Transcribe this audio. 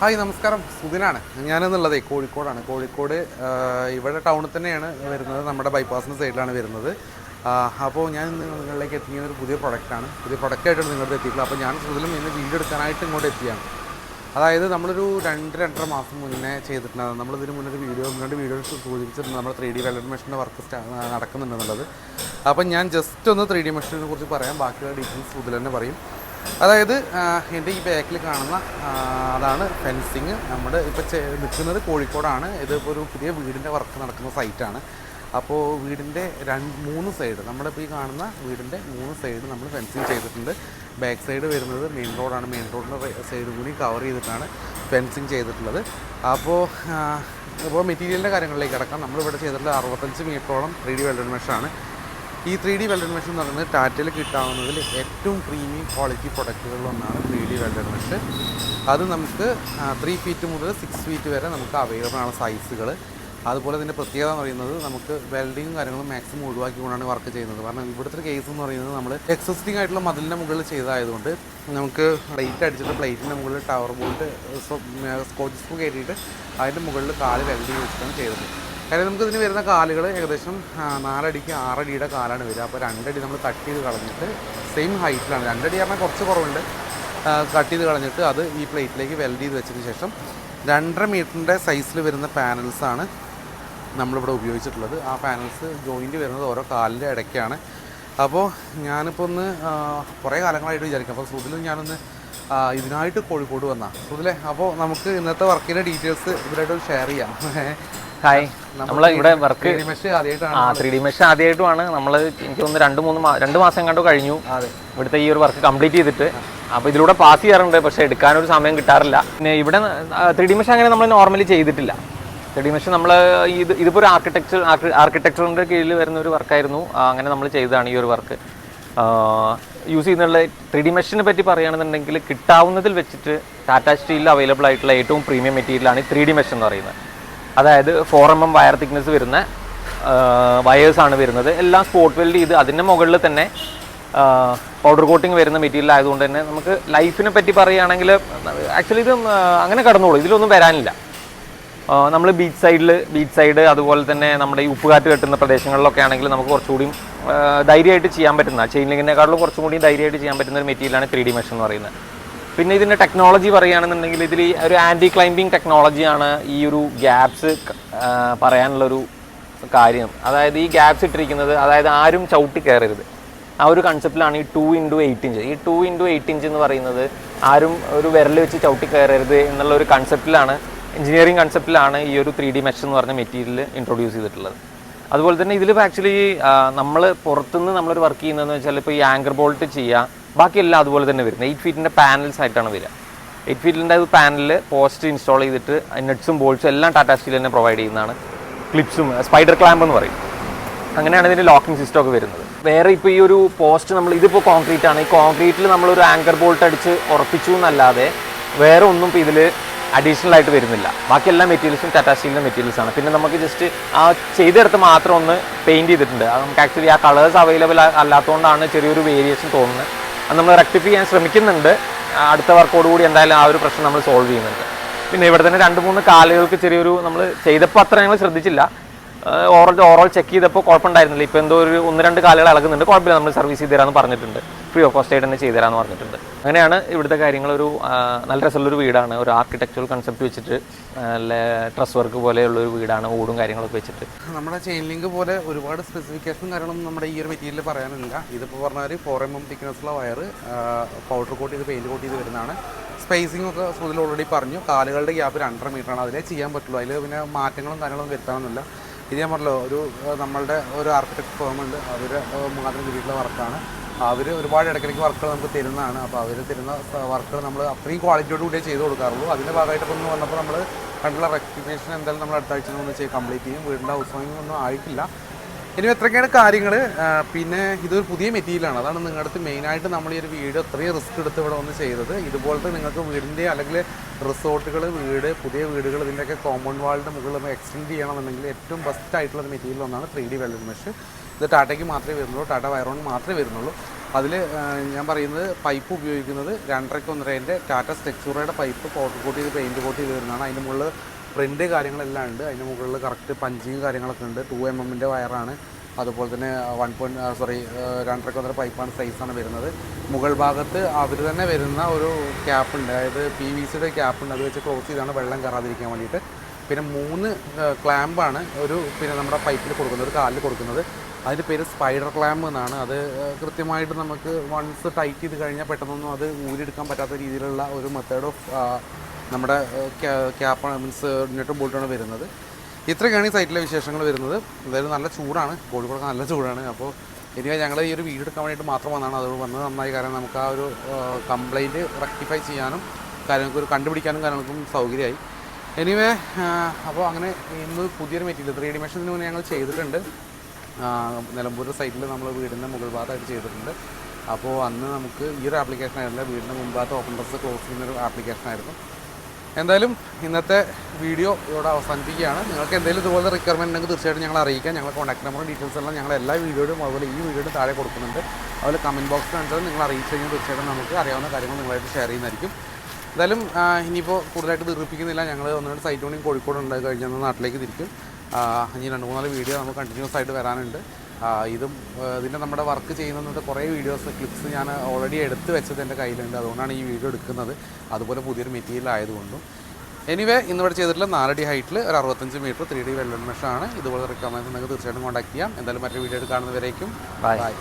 Hi നമസ്കാരം. സുധിനാണ് ഞാനെന്നുള്ളത് കോഴിക്കോടാണ്. കോഴിക്കോട് ഇവിടെ ടൗണിൽ തന്നെയാണ് വരുന്നത്. നമ്മുടെ ബൈപ്പാസിന്റെ സൈഡിലാണ് വരുന്നത്. അപ്പോൾ ഞാൻ നിങ്ങളിലേക്ക് എത്തിക്കുന്ന ഒരു പുതിയ പ്രൊഡക്റ്റാണ് പുതിയ പ്രൊഡക്റ്റായിട്ടാണ് നിങ്ങളുടെ എത്തിയിട്ടുള്ളത്. അപ്പോൾ ഞാൻ സുധിലും ഇന്ന് വീഡിയോ എടുക്കാനായിട്ട് ഇങ്ങോട്ട് എത്തിയാണ്. അതായത് നമ്മളൊരു രണ്ട് രണ്ടര മാസം മുന്നേ ചെയ്തിട്ടുണ്ടായിരുന്നു നമ്മളിതിന് മുന്നേ ഒരു വീഡിയോ രണ്ട് വീഡിയോ സൂചിപ്പിച്ചിട്ടുണ്ട്. നമ്മൾ ത്രീ ഡി വെല്ലഡ് മെഷീന്റെ വർക്ക് നടക്കുന്നുണ്ടെന്നുള്ളത് അപ്പം ഞാൻ ജസ്റ്റ് ഒന്ന് ത്രീ ഡി മെഷീനെ കുറിച്ച് പറയാം. ബാക്കിയുള്ള ഡീറ്റെയിൽസ് സുധിൽ തന്നെ പറയും. അതായത് എന്റെ ഈ ബാക്കിൽ കാണുന്ന അതാണ് ഫെൻസിങ് നമ്മുടെ ഇപ്പോൾ നിൽക്കുന്നത് കോഴിക്കോടാണ്. ഇത് ഒരു പുതിയ വീടിന്റെ വർക്ക് നടക്കുന്ന സൈറ്റാണ് അപ്പോൾ വീടിന്റെ രണ്ട് മൂന്ന് സൈഡ് നമ്മളിപ്പോൾ ഈ കാണുന്ന വീടിന്റെ മൂന്ന് സൈഡ് നമ്മൾ ഫെൻസിങ് ചെയ്തിട്ടുണ്ട്. ബാക്ക് സൈഡ് വരുന്നത് മെയിൻ റോഡാണ് മെയിൻ റോഡിന്റെ സൈഡ് കൂടി കവർ ചെയ്തിട്ടാണ് ഫെൻസിങ് ചെയ്തിട്ടുള്ളത്. അപ്പോൾ ഇപ്പോൾ മെറ്റീരിയലിന്റെ കാര്യങ്ങളിലേക്ക് കിടക്കാം. നമ്മളിവിടെ ചെയ്തിട്ടുള്ള അറുപത്തഞ്ച് മീറ്ററോളം ത്രീ ഡി വെൽഡഡ് മെഷാണ് ഈ ത്രീ ഡി വെൽഡർ മെഷീൻ എന്ന് പറയുന്നത് ടാറ്റയിൽ കിട്ടാവുന്നതിൽ ഏറ്റവും പ്രീമിയം ക്വാളിറ്റി പ്രൊഡക്റ്റുകളിലൊന്നാണ് ത്രീ ഡി വെൽഡർ മെഷ് അത് നമുക്ക് ത്രീ ഫീറ്റ് മുതൽ സിക്സ് ഫീറ്റ് വരെ നമുക്ക് അവൈലബിൾ ആണ് സൈസുകൾ അതുപോലെ ഇതിന്റെ പ്രത്യേകത എന്ന് പറയുന്നത് നമുക്ക് വെൽഡിങ്ങും കാര്യങ്ങളും മാക്സിമം ഒഴിവാക്കിക്കൊണ്ടാണ് വർക്ക് ചെയ്യുന്നത്. കാരണം ഇവിടുത്തെ കേസ് എന്ന് പറയുന്നത് നമ്മൾ എക്സിസ്റ്റിംഗ് ആയിട്ടുള്ള മതിലിന്റെ മുകളിൽ ചെയ്തതായതുകൊണ്ട് നമുക്ക് പ്ലേറ്റ് അടിച്ചിട്ട് പ്ലേറ്റിന്റെ മുകളിൽ ടവർ ബോൾട്ട് സ്കോച്ച് സ്പൂ കയറ്റിയിട്ട് അതിന്റെ മുകളിൽ കാൽ വെൽഡിങ് വെച്ചിട്ടാണ് ചെയ്തത്. കാര്യം നമുക്ക് ഇതിന് വരുന്ന കാലുകൾ ഏകദേശം നാലടിക്ക് ആറടിയുടെ കാലാണ് വരിക. അപ്പോൾ രണ്ടടി നമ്മൾ കട്ട് ചെയ്ത് കളഞ്ഞിട്ട് സെയിം ഹൈറ്റിലാണ് രണ്ടടി പറഞ്ഞാൽ കുറച്ച് കുറവുണ്ട്. കട്ട് ചെയ്ത് കളഞ്ഞിട്ട് അത് ഈ പ്ലേറ്റിലേക്ക് വെൽഡ് ചെയ്ത് വെച്ചതിന് ശേഷം രണ്ടര മീറ്ററിന്റെ സൈസിൽ വരുന്ന പാനൽസാണ് നമ്മളിവിടെ ഉപയോഗിച്ചിട്ടുള്ളത്. ആ പാനൽസ് ജോയിന്റ് വരുന്നത് ഓരോ കാലിന്റെ ഇടയ്ക്കാണ്. അപ്പോൾ ഞാനിപ്പോൾ ഒന്ന് കുറേ കാലങ്ങളായിട്ട് വിചാരിക്കും. അപ്പോൾ സുതിലും ഞാനൊന്ന് ഇതിനായിട്ട് കോഴിക്കോട് വന്ന. സുതിലേ അപ്പോൾ നമുക്ക് ഇന്നത്തെ വർക്കിന്റെ ഡീറ്റെയിൽസ് ഇവരായിട്ട് ഷെയർ ചെയ്യാം. ഹായ് നമ്മൾ ഇവിടെ വർക്ക് ആ ത്രീ ഡി മെഷ് ആദ്യമായിട്ടുമാണ് നമ്മൾ എനിക്ക് തോന്നുന്നു രണ്ട് മൂന്ന് രണ്ട് മാസം കണ്ടു കഴിഞ്ഞു. ഇവിടുത്തെ ഈ ഒരു വർക്ക് കംപ്ലീറ്റ് ചെയ്തിട്ട്. അപ്പോൾ ഇതിലൂടെ പാസ് ചെയ്യാറുണ്ട് പക്ഷേ എടുക്കാനൊരു സമയം കിട്ടാറില്ല. പിന്നെ ഇവിടെ ത്രീ ഡി മെഷ് അങ്ങനെ നമ്മൾ നോർമലി ചെയ്തിട്ടില്ല. ത്രീ ഡി മെഷ് നമ്മൾ ഇത് ഇതിപ്പോൾ ഒരു ആർക്കിടെക്ചർ ആർക്കിടെക്ചറിന്റെ കീഴിൽ വരുന്ന ഒരു വർക്കായിരുന്നു അങ്ങനെ നമ്മൾ ചെയ്തതാണ് ഈ ഒരു വർക്ക് യൂസ് ചെയ്യുന്നുള്ള ത്രീ ഡി മെഷിനെ പറ്റി പറയുകയാണെന്നുണ്ടെങ്കിൽ കിട്ടാവുന്നതിൽ വെച്ചിട്ട് ടാറ്റ സ്റ്റീലിൽ അവൈലബിൾ ആയിട്ടുള്ള ഏറ്റവും പ്രീമിയം മെറ്റീരിയലാണ് ത്രീ ഡി മെഷ് എന്ന് പറയുന്നത്. അതായത് four M M wire thickness വരുന്ന വയേഴ്സാണ് വരുന്നത്. എല്ലാം സ്പോട്ട് വെൽഡ് ചെയ്ത് അതിന്റെ മുകളിൽ തന്നെ പൗഡർ കോട്ടിങ് വരുന്ന മെറ്റീരിയൽ ആയതുകൊണ്ട് തന്നെ നമുക്ക് ലൈഫിനെ പറ്റി പറയുകയാണെങ്കിൽ ആക്ച്വലി ഇത് അങ്ങനെ കടന്നോളൂ. ഇതിലൊന്നും വരാനില്ല. നമ്മൾ ബീച്ച് സൈഡിൽ ബീച്ച് സൈഡ് അതുപോലെ തന്നെ നമ്മുടെ ഈ ഉപ്പുകാറ്റ് കെട്ടുന്ന പ്രദേശങ്ങളിലൊക്കെ ആണെങ്കിൽ നമുക്ക് കുറച്ചുകൂടി ധൈര്യമായിട്ട് ചെയ്യാൻ പറ്റുന്ന ചെയിൻ ലിങ്ങിനെക്കാളും കുറച്ചും കൂടി ധൈര്യമായിട്ട് ചെയ്യാൻ പറ്റുന്ന ഒരു മെറ്റീരിയലാണ് ത്രീ ഡി മെഷൻ എന്ന് പറയുന്നത്. പിന്നെ ഇതിന്റെ ടെക്നോളജി പറയുകയാണെന്നുണ്ടെങ്കിൽ ഇതിൽ ഒരു ആന്റി ക്ലൈംബിങ് ടെക്നോളജിയാണ് ഈ ഒരു ഗ്യാപ്സ് പറയാനുള്ളൊരു കാര്യം. അതായത് ഈ ഗ്യാപ്സ് ഇട്ടിരിക്കുന്നത് അതായത് ആരും ചവിട്ടി കയറരുത്. ആ ഒരു കൺസെപ്റ്റിലാണ് ഈ ടു ഇന്റു എയ്റ്റ് ഇഞ്ച് ഈ ടു ഇന്റു എയ്റ്റ് ഇഞ്ച് എന്ന് പറയുന്നത് ആരും ഒരു വിരൽ വെച്ച് ചവിട്ടി കയറരുത് എന്നുള്ള ഒരു കൺസെപ്റ്റിലാണ് എഞ്ചിനീയറിംഗ് കൺസെപ്റ്റിലാണ് ഈ ഒരു ത്രീ ഡി മെഷ് എന്ന് പറഞ്ഞ മെറ്റീരിയൽ ഇൻട്രൊഡ്യൂസ് ചെയ്തിട്ടുള്ളത്. അതുപോലെ തന്നെ ഇതിൽ ആക്ച്വലി നമ്മൾ പുറത്തുനിന്ന് നമ്മളൊരു വർക്ക് ചെയ്യുന്നതെന്ന് വെച്ചാൽ ഇപ്പോൾ ഈ ആങ്കർ ബോൾട്ട് ചെയ്യുക ബാക്കിയെല്ലാം അതുപോലെ തന്നെ വരുന്നത്. എയ്റ്റ് ഫീറ്റിന്റെ പാനൽസ് ആയിട്ടാണ് വരിക. എയ്റ്റ് ഫീറ്റിന്റെ പാനലിൽ പോസ്റ്റ് ഇൻസ്റ്റാൾ ചെയ്തിട്ട് നെറ്റ്സും ബോൾസും എല്ലാം ടാറ്റാ സ്റ്റീൽ തന്നെ പ്രൊവൈഡ് ചെയ്യുന്നതാണ്. ക്ലിപ്സും സ്പൈഡർ ക്ലാമ്പ് എന്ന് പറയും. അങ്ങനെയാണ് ഇതിന്റെ ലോക്കിംഗ് സിസ്റ്റം ഒക്കെ വരുന്നത്. വേറെ ഇപ്പോൾ ഈ ഒരു പോസ്റ്റ് നമ്മൾ ഇതിപ്പോൾ കോൺക്രീറ്റ് ആണ്. ഈ കോൺക്രീറ്റിൽ നമ്മളൊരു ആങ്കർ ബോൾട്ട് അടിച്ച് ഉറപ്പിച്ചു എന്നല്ലാതെ വേറെ ഒന്നും ഇപ്പോൾ ഇതിൽ അഡീഷണൽ ആയിട്ട് വരുന്നില്ല. ബാക്കി എല്ലാ മെറ്റീരിയൽസും ടാറ്റാ സ്റ്റീലിന്റെ മെറ്റീരിയൽസ് ആണ്. പിന്നെ നമുക്ക് ജസ്റ്റ് ആ ചെയ്തെടുത്ത് മാത്രം ഒന്ന് പെയിന്റ് ചെയ്തിട്ടുണ്ട്. അത് നമുക്ക് ആക്ച്വലി ആ കളേഴ്സ് അവൈലബിൾ അല്ലാത്തതുകൊണ്ടാണ് ചെറിയൊരു വേരിയേഷൻ തോന്നുന്നത്. അത് നമ്മൾ റെക്ടിഫൈ ചെയ്യാൻ ശ്രമിക്കുന്നുണ്ട്. അടുത്ത വർക്കോട് കൂടി എന്തായാലും ആ ഒരു പ്രശ്നം നമ്മൾ സോൾവ് ചെയ്യുന്നുണ്ട്. പിന്നെ ഇവിടെ തന്നെ രണ്ട് മൂന്ന് കാലുകൾക്ക് ചെറിയൊരു നമ്മൾ ചെയ്തപ്പോൾ അത്ര ഞങ്ങൾ ശ്രദ്ധിച്ചില്ല. ഓറൽ ഓറൽ ചെക്ക് ചെയ്തപ്പോൾ കുഴപ്പമുണ്ടായിരുന്നില്ല. ഇപ്പോൾ എന്തോ ഒരു ഒന്ന് രണ്ട് കാലുകൾ ഇളകുന്നുണ്ട് കുഴപ്പമില്ല. നമ്മൾ സർവീസ് ചെയ്ത് തരാമെന്ന് പറഞ്ഞിട്ടുണ്ട്. ഫ്രീ ഓഫ് കോസ്റ്റ് ആയിട്ട് തന്നെ ചെയ്ത് തരാമെന്ന് പറഞ്ഞിട്ടുണ്ട്. അങ്ങനെയാണ് ഇവിടുത്തെ കാര്യങ്ങൾ ഒരു നല്ല രസമുള്ളൊരു വീടാണ്. ഒരു ആർക്കിടെക്ചറൽ കൺസെപ്റ്റ് വെച്ചിട്ട് നല്ല ട്രസ് വർക്ക് പോലെയുള്ള ഒരു വീടാണ് ഓടും കാര്യങ്ങളൊക്കെ വെച്ചിട്ട്. നമ്മുടെ ചെയിൻ ലിങ്ക് പോലെ ഒരുപാട് സ്പെസിഫിക്കേഷൻ കാര്യങ്ങളൊന്നും നമ്മുടെ ഈ ഒരു മെറ്റീരിയൽ പറയാനില്ല. ഇതിപ്പോൾ പറഞ്ഞാൽ ഫോർ എം എം തിക്നെസ്സുള്ള വയർ പൗഡർ കോട്ട് ചെയ്ത് പെയിന്റ് കോട്ട് ചെയ്ത് വരുന്നതാണ്. സ്പേസിംഗ് ഒക്കെ സുതിൽ ഓൾറെഡി പറഞ്ഞു. കാലുകളുടെ ഗ്യാപ്പ് രണ്ടര മീറ്ററാണ് അതിലേ ചെയ്യാൻ പറ്റുള്ളൂ. അതിൽ പിന്നെ മാറ്റങ്ങളും കാര്യങ്ങളും വരുത്താനൊന്നുമില്ല. ഇത് ഞാൻ പറഞ്ഞല്ലോ ഒരു നമ്മളുടെ ഒരു ആർക്കിടെക്ട് ഫേം ഉണ്ട്. അവർ മാത്രം കിട്ടിയിട്ടുള്ള വർക്കാണ്. അവർ ഒരുപാട് ഇടയ്ക്കിടയ്ക്ക് വർക്കുകൾ നമുക്ക് തരുന്നതാണ്. അപ്പോൾ അവർ തരുന്ന വർക്കുകൾ നമ്മൾ അത്രയും ക്വാളിറ്റിയോട് കൂടിയേ ചെയ്ത് കൊടുക്കാറുള്ളൂ. അതിന്റെ ഭാഗമായിട്ട് ഒന്ന് വന്നപ്പോൾ നമ്മൾ കണ്ടുള്ള റെക്കഗ്നേഷൻ എന്തായാലും നമ്മൾ അടുത്ത ആഴ്ച ഒന്ന് ചെയ്ത് കംപ്ലീറ്റ് ചെയ്യും. വീടിന്റെ ഹൗസ് വാമിംഗ് ഒന്നും ആയിട്ടില്ല. ഇനി എത്രയൊക്കെയാണ് കാര്യങ്ങൾ പിന്നെ ഇതൊരു പുതിയ മെറ്റീരിയലാണ് അതാണ് നിങ്ങളുടെ അടുത്ത് മെയിനായിട്ട് നമ്മൾ ഈ ഒരു വീട് അത്രയും റിസ്ക് എടുത്ത് ഇവിടെ വന്ന് ചെയ്തത്. ഇതുപോലത്തെ നിങ്ങൾക്ക് വീടിന്റെ അല്ലെങ്കിൽ റിസോർട്ടുകൾ വീട് പുതിയ വീടുകൾ ഇതിന്റെയൊക്കെ കോമ്പൗണ്ട് വാളിന്റെ മുകളിൽ എക്സ്റ്റെൻഡ് ചെയ്യണമെന്നുണ്ടെങ്കിൽ ഏറ്റവും ബെസ്റ്റ് ആയിട്ടുള്ള മെറ്റീരിയൽ ഒന്നാണ് ത്രീ ഡി വെൽഡ് മെഷ് ഇത് ടാറ്റയ്ക്ക് മാത്രമേ വരുന്നുള്ളൂ ടാറ്റ വയറോൺ മാത്രമേ വരുന്നുള്ളൂ. അതിൽ ഞാൻ പറയുന്നത് പൈപ്പ് ഉപയോഗിക്കുന്നത് രണ്ടരയ്ക്ക് ഒന്നരേന്റെ ടാറ്റ സ്റ്റെക്ചൂറയുടെ പൈപ്പ് കോട്ട് കോട്ട് ചെയ്ത് പെയിന്റ് കോട്ട് ചെയ്ത് വരുന്നതാണ്. അതിന്റെ മുകളിൽ പ്രിന്റ് കാര്യങ്ങളെല്ലാം ഉണ്ട്. അതിന്റെ മുകളിൽ കറക്റ്റ് പഞ്ചിങ് കാര്യങ്ങളൊക്കെ ഉണ്ട്. ടു എം എമ്മിന്റെ വയറാണ് അതുപോലെ തന്നെ വൺ പോയിന്റ് സോറി രണ്ടര കൊന്നര പൈപ്പാണ് സൈസാണ് വരുന്നത്. മുകൾ ഭാഗത്ത് അവർ തന്നെ വരുന്ന ഒരു ക്യാപ്പ് ഉണ്ട്. അതായത് പി വി സിയുടെ ക്യാപ്പ് ഉണ്ട്. അത് വെച്ച് ക്ലോസ് ചെയ്താണ് വെള്ളം കയറാതിരിക്കാൻ വേണ്ടിയിട്ട്. പിന്നെ മൂന്ന് ക്ലാമ്പാണ് ഒരു പിന്നെ നമ്മുടെ പൈപ്പിൽ കൊടുക്കുന്നത് ഒരു കാലിൽ കൊടുക്കുന്നത്. അതിന്റെ പേര് സ്പൈഡർ ക്ലാമ്പ് എന്നാണ്. അത് കൃത്യമായിട്ട് നമുക്ക് വൺസ് ടൈറ്റ് ചെയ്ത് കഴിഞ്ഞാൽ പെട്ടെന്നൊന്നും അത് ഊരിയെടുക്കാൻ പറ്റാത്ത രീതിയിലുള്ള ഒരു മെത്തേഡ് ഓഫ് നമ്മുടെ ക്യാപ്പാണ് മീൻസ് നെറ്റ് ബോൾട്ടാണ് വരുന്നത്. ഇത്രയൊക്കെയാണ് ഈ സൈറ്റിലെ വിശേഷങ്ങൾ വരുന്നത്. എന്തായാലും നല്ല ചൂടാണ്. കോഴിക്കോടൊക്കെ നല്ല ചൂടാണ്. അപ്പോൾ ഇനി ഞങ്ങൾ ഈ ഒരു വീഡിയോ എടുക്കാൻ വേണ്ടിയിട്ട് മാത്രം വന്നതാണ് അതുകൊണ്ട് വന്നത് നന്നായി. കാരണം നമുക്ക് ആ ഒരു കംപ്ലൈന്റ് റെക്ടിഫൈ ചെയ്യാനും കാര്യങ്ങൾക്ക് ഒരു കണ്ടുപിടിക്കാനും കാര്യങ്ങൾക്കും സൗകര്യമായി. എനിവേ അപ്പോൾ അങ്ങനെ ഇന്ന് പുതിയൊരു മെറ്റീരിയൽ ത്രീ ഡി മെഷീന് മുന്നേ ഞങ്ങൾ ചെയ്തിട്ടുണ്ട്. നിലമ്പൂർ സൈറ്റിൽ നമ്മൾ വീടിന്റെ മുകൾ ഭാഗത്തായിട്ട് ചെയ്തിട്ടുണ്ട്. അപ്പോൾ അന്ന് നമുക്ക് ഈ ഒരു ആപ്ലിക്കേഷൻ ആയിരുന്നില്ല വീടിന്റെ മുൻഭാഗത്ത് ഓപ്പൺ ഡ്രസ്സ് ക്ലോസ് ചെയ്യുന്ന ഒരു ആപ്ലിക്കേഷൻ ആയിരുന്നു. എന്തായാലും ഇന്നത്തെ വീഡിയോ ഇവിടെ അവസാനിപ്പിക്കുകയാണ്. നിങ്ങൾക്ക് എന്തെങ്കിലും ഇതുപോലെ റിക്വയർമെന്റ് ഉണ്ടെങ്കിൽ തീർച്ചയായിട്ടും ഞങ്ങൾ അറിയിക്കാം. ഞങ്ങൾ കോൺടാക്ട് നമ്പറും ഡീറ്റെയിൽസ് എല്ലാം ഞങ്ങൾ എല്ലാ വീഡിയോയും അതുപോലെ ഈ വീഡിയോയുടെ താഴെ കൊടുക്കുന്നുണ്ട്. അതുപോലെ കമന്റ് ബോക്സിനനുസരിച്ച് നിങ്ങൾ അറിയിച്ചു കഴിഞ്ഞാൽ തീർച്ചയായിട്ടും നമുക്ക് അറിയാവുന്ന കാര്യങ്ങൾ നിങ്ങളായിട്ട് ഷെയർ ചെയ്യുന്നതായിരിക്കും. എന്തായാലും ഇനിയിപ്പോൾ കൂടുതലായിട്ട് ദീർഘിപ്പിക്കുന്നില്ല. ഞങ്ങൾ ഒന്നുകൊണ്ട് സൈറ്റ് ഓണിങ് കോഴിക്കോട് ഉണ്ടായി കഴിഞ്ഞാൽ നാട്ടിലേക്ക് തിരിക്കും. ഇനി രണ്ട് മൂന്നാൽ വീഡിയോ നമുക്ക് കണ്ടിന്യൂസ് ആയിട്ട് വരാനുണ്ട്. ഇതും ഇതിന്റെ നമ്മുടെ വർക്ക് ചെയ്യുന്നത് കുറേ വീഡിയോസ് ക്ലിപ്സ് ഞാൻ ഓൾറെഡി എടുത്ത് വെച്ചത് എന്റെ കയ്യിലുണ്ട്. അതുകൊണ്ടാണ് ഈ വീഡിയോ എടുക്കുന്നത്. അതുപോലെ പുതിയൊരു മെറ്റീരിയൽ ആയതുകൊണ്ടും. എനിവേ ഇന്നിവിടെ ചെയ്തിട്ടുള്ള നാലടി ഹൈറ്റിൽ ഒരു അറുപത്തഞ്ച് മീറ്റർ ത്രീ ഡി വെല്ലൺ മെഷാണ് ഇതുപോലെ റിക്വയർമെന്റ്സ് ഉണ്ടെങ്കിൽ തീർച്ചയായിട്ടും കോൺടാക്ട് ചെയ്യാം. എന്തായാലും മറ്റൊരു വീഡിയോ കാണുന്നവരേക്കും ബൈ ബൈ